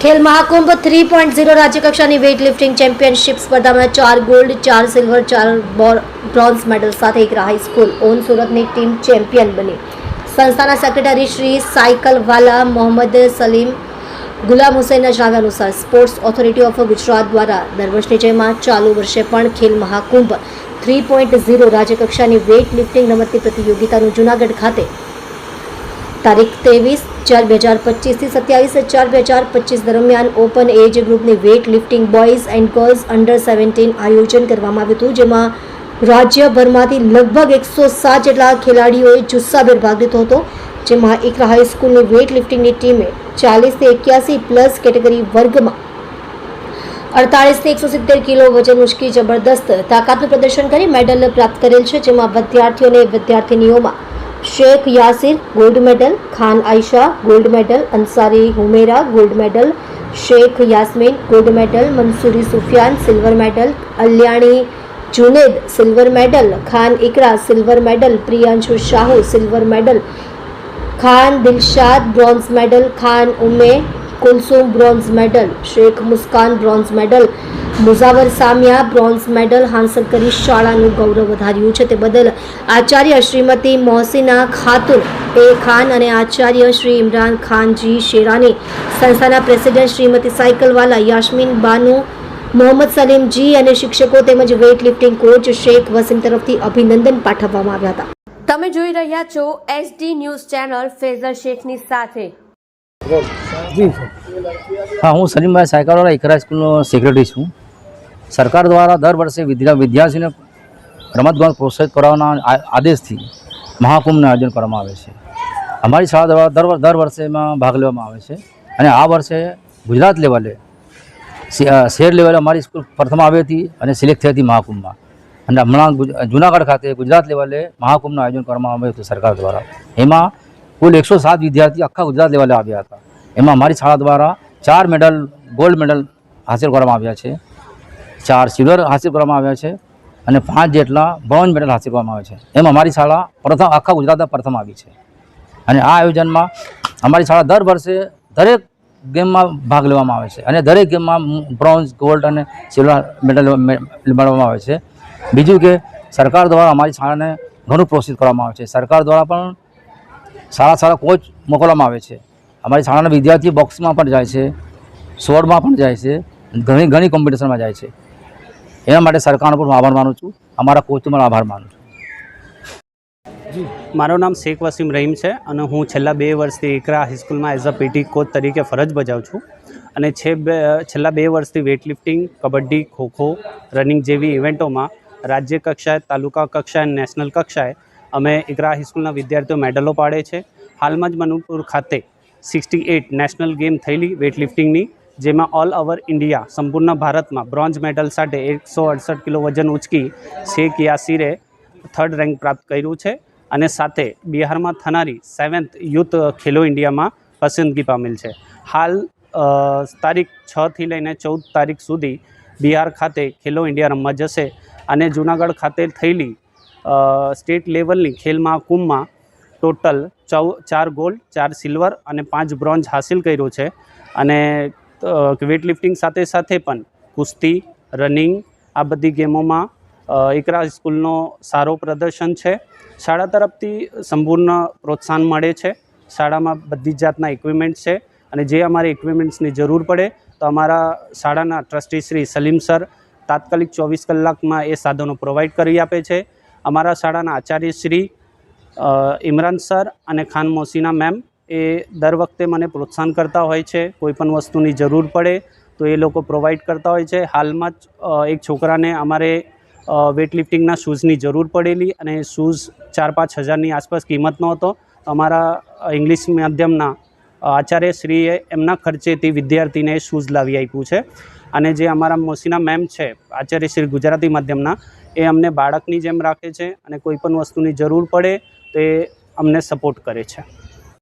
Khel Mahakumbh three point zero રાજ્યકક્ષાની weight lifting championship સ્પર્ધામાં ચાર ગોલ્ડ ચાર સિલ્વર ચાર બોર- બ્રોન્ઝ મેડલ સાથે એકરા હાઈસ્કૂલ ઓન સુરતની ટીમ ચેમ્પિયન બની. સંસ્થાના સેક્રેટરી શ્રી સાયકલવાલા મોહમ્મદ સલીમ ગુલામ હુસૈનના જણાવ્યા અનુસાર સ્પોર્ટ્સ ઓથોરિટી ઓફ ગુજરાત દ્વારા દર વર્ષની જેમ ચાલુ વર્ષે પણ Khel Mahakumbh three point zero રાજ્યકક્ષાની વેઇટ લિફ્ટિંગ રમતની પ્રતિયોગિતાનું જૂનાગઢ ખાતે તારીખ ત્રેવીસ ચાર બે હજાર પચીસથી સત્યાવીસ ચાર બે હજાર પચીસ દરમિયાન ઓપન એજ ગ્રુપની weight lifting boys and girls under seventeen આયોજન કરવામાં આવ્યું હતું, જેમાં રાજ્યભરમાંથી લગભગ એકસો સાત જેટલા ખેલાડીઓએ જુસ્સાભેર ભાગ લીધો હતો, જેમાં એકરા હાઈસ્કૂલની વેઇટ લિફ્ટિંગની ટીમે ચાલીસથી એક્યાસી પ્લસ કેટેગરી વર્ગમાં અડતાળીસથી એકસો સિત્તેર કિલો વજન ઉચકી જબરદસ્ત તાકાતનું પ્રદર્શન કરી મેડલ પ્રાપ્ત કરેલ છે, જેમાં વિદ્યાર્થીઓ અને વિદ્યાર્થિનીઓમાં Shaikh Yasir gold medal Khan Ayesha gold medal Ansari Humera gold medal Shaikh Yasmin gold medal Mansuri Sufiyan silver medal Alyani Juned silver medal Khan Iqra silver medal Priyanshu Shahu silver medal Khan Dilshad bronze medal Khan Umme Kulsum bronze medal Shaikh Muskan bronze medal Mujawar Samiya bronze medal હાંસલ કરી શાળાનું ગૌરવ વધાર્યું છે. તે બદલ આચાર્ય શ્રીમતી મોહસિના ખાતુન એ ખાન અને આચાર્ય શ્રી ઇમરાન ખાનજી શેરાની સંસ્થાના પ્રેસિડેન્ટ શ્રીમતી સાયકલવાલા યાસ્મીન બાનુ મોહમ્મદ સલીમજી અને શિક્ષકો તેમજ weight lifting coach Shaikh Wasim તરફથી અભિનંદન પાઠવવામાં આવ્યા હતા. તમે જોઈ રહ્યા છો એસડી ન્યૂઝ ચેનલ ફેઝર શેખની સાથે. હા હું સલીમભાઈ સાયકલવાળા એકરા સ્કૂલનો સેક્રેટરી છું. સરકાર દ્વારા દર વર્ષે વિદ્યા, વિદ્યાર્થીને રમતગમત પ્રોત્સાહિત કરવાના આદેશથી મહાકુંભનું આયોજન કરવામાં આવે છે. અમારી શાળા દ્વારા દર દર વર્ષે એમાં ભાગ લેવામાં આવે છે અને આ વર્ષે ગુજરાત લેવલે શહેર લેવલે અમારી સ્કૂલ પ્રથમ આવી હતી અને સિલેક્ટ થઈ હતી મહાકુંભમાં. અને હમણાં જુનાગઢ ખાતે ગુજરાત લેવલે મહાકુંભનું આયોજન કરવામાં આવ્યું હતું સરકાર દ્વારા. એમાં કુલ એકસો સાત વિદ્યાર્થી આખા ગુજરાત લેવલે આવ્યા હતા. એમાં અમારી શાળા દ્વારા ચાર મેડલ, ગોલ્ડ મેડલ હાંસિલ કરવામાં આવ્યા છે. ચાર સિલ્વર હાંસિલ કરવામાં આવ્યા છે અને પાંચ જેટલા બ્રોન્ઝ મેડલ હાંસિલ કરવામાં આવ્યા છે. એમ અમારી શાળા પ્રથમ આખા ગુજરાતમાં પ્રથમ આવી છે. અને આ આયોજનમાં અમારી શાળા દર વર્ષે દરેક ગેમમાં ભાગ લેવામાં આવે છે. અને દરેક ગેમમાં બ્રોન્ઝ, ગોલ્ડ અને સિલ્વર મેડલ મેળવવામાં આવે છે. બીજું કે સરકાર દ્વારા અમારી શાળાને ઘણું પ્રોત્સાહિત કરવામાં આવે છે. સરકાર દ્વારા પણ સારા સારા કોચ મોકલવામાં આવે છે. અમારી શાળાના વિદ્યાર્થીઓ બોક્સમાં પણ જાય છે સ્વોર્ડમાં પણ જાય છે, ઘણી ઘણી કોમ્પિટિશનમાં જાય છે. એના માટે સરકારનો પણ આભાર માનું છું. અમારા કોચનો પણ આભાર માનું છું. મારું નામ શેખ વસીમ રહીમ છે અને હું છેલ્લા બે વર્ષથી એકરા હાઈસ્કૂલમાં એઝ અ પીટી કોચ તરીકે ફરજ બજાવું છું. અને છે છેલ્લા બે વર્ષથી વેઇટલિફ્ટિંગ કબડ્ડી, ખોખો રનિંગ જેવી ઇવેન્ટોમાં રાજ્ય કક્ષાએ, તાલુકા કક્ષાએ નેશનલ કક્ષાએ અમે એકરા હાઈસ્કૂલના વિદ્યાર્થીઓ મેડલો પાડે છે. હાલમાં જ મનુપુર ખાતે સિક્સટી એટ નેશનલ ગેમ થયેલી વેઇટલિફ્ટિંગની જેમાં ઓલ ઓવર ઇન્ડિયા સંપૂર્ણ ભારતમાં બ્રોન્ઝ મેડલ સાથે એકસો અડસઠ કિલો વજન ઉચકી શેખ યાસીરે થર્ડ રેન્ક પ્રાપ્ત કર્યું છે. અને સાથે બિહારમાં થનારી સેવન્થ યુથ ખેલો ઇન્ડિયામાં પસંદગી પામેલ છે. હાલ તારીખ છથી લઈને ચૌદ તારીખ સુધી બિહાર ખાતે ખેલો ઇન્ડિયા રમવા જશે. અને જૂનાગઢ ખાતે થયેલી સ્ટેટ લેવલની ખેલ મહાકુંભમાં ટોટલ ચૌ, ચાર ગોલ્ડ ચાર સિલ્વર અને પાંચ બ્રોન્ઝ હાસિલ કર્યું છે. અને વેઇટ લિફ્ટિંગ સાથે સાથે પણ કુસ્તી રનિંગ આ બધી ગેમોમાં એકરા સ્કૂલનો સારો પ્રદર્શન છે. શાળા તરફથી સંપૂર્ણ પ્રોત્સાહન મળે છે. શાળામાં બધી જ જાતના ઇક્વિપમેન્ટ છે અને જે અમારે ઇક્વિપમેન્ટ્સની જરૂર પડે તો અમારા શાળાના ટ્રસ્ટી શ્રી સલીમ સર તાત્કાલિક ચોવીસ કલાકમાં એ સાધનો પ્રોવાઈડ કરી આપે છે. અમારા શાળાના આચાર્ય શ્રી ઇમરાન સર અને ખાન મોસીના મેમ એ દર વખતે મને પ્રોત્સાહન કરતા હોય છે કોઈપણ વસ્તુની જરૂર પડે તો એ લોકો પ્રોવાઈડ કરતા હોય છે. હાલમાં જ એક છોકરાને અમારે વેટ લિફ્ટિંગના શૂઝની જરૂર પડેલી અને શૂઝ ચાર પાંચ હજારની આસપાસ કિંમતનો હતો અમારા ઇંગ્લિશ માધ્યમના આચાર્યશ્રીએ એમના ખર્ચેથી વિદ્યાર્થીને શૂઝ લાવી આપ્યું છે. અને જે અમારા મોસીના મેમ છે આચાર્ય શ્રી ગુજરાતી માધ્યમના, એ અમને બાળકની જેમ રાખે છે અને કોઈપણ વસ્તુની જરૂર પડે તો એ અમને સપોર્ટ કરે છે.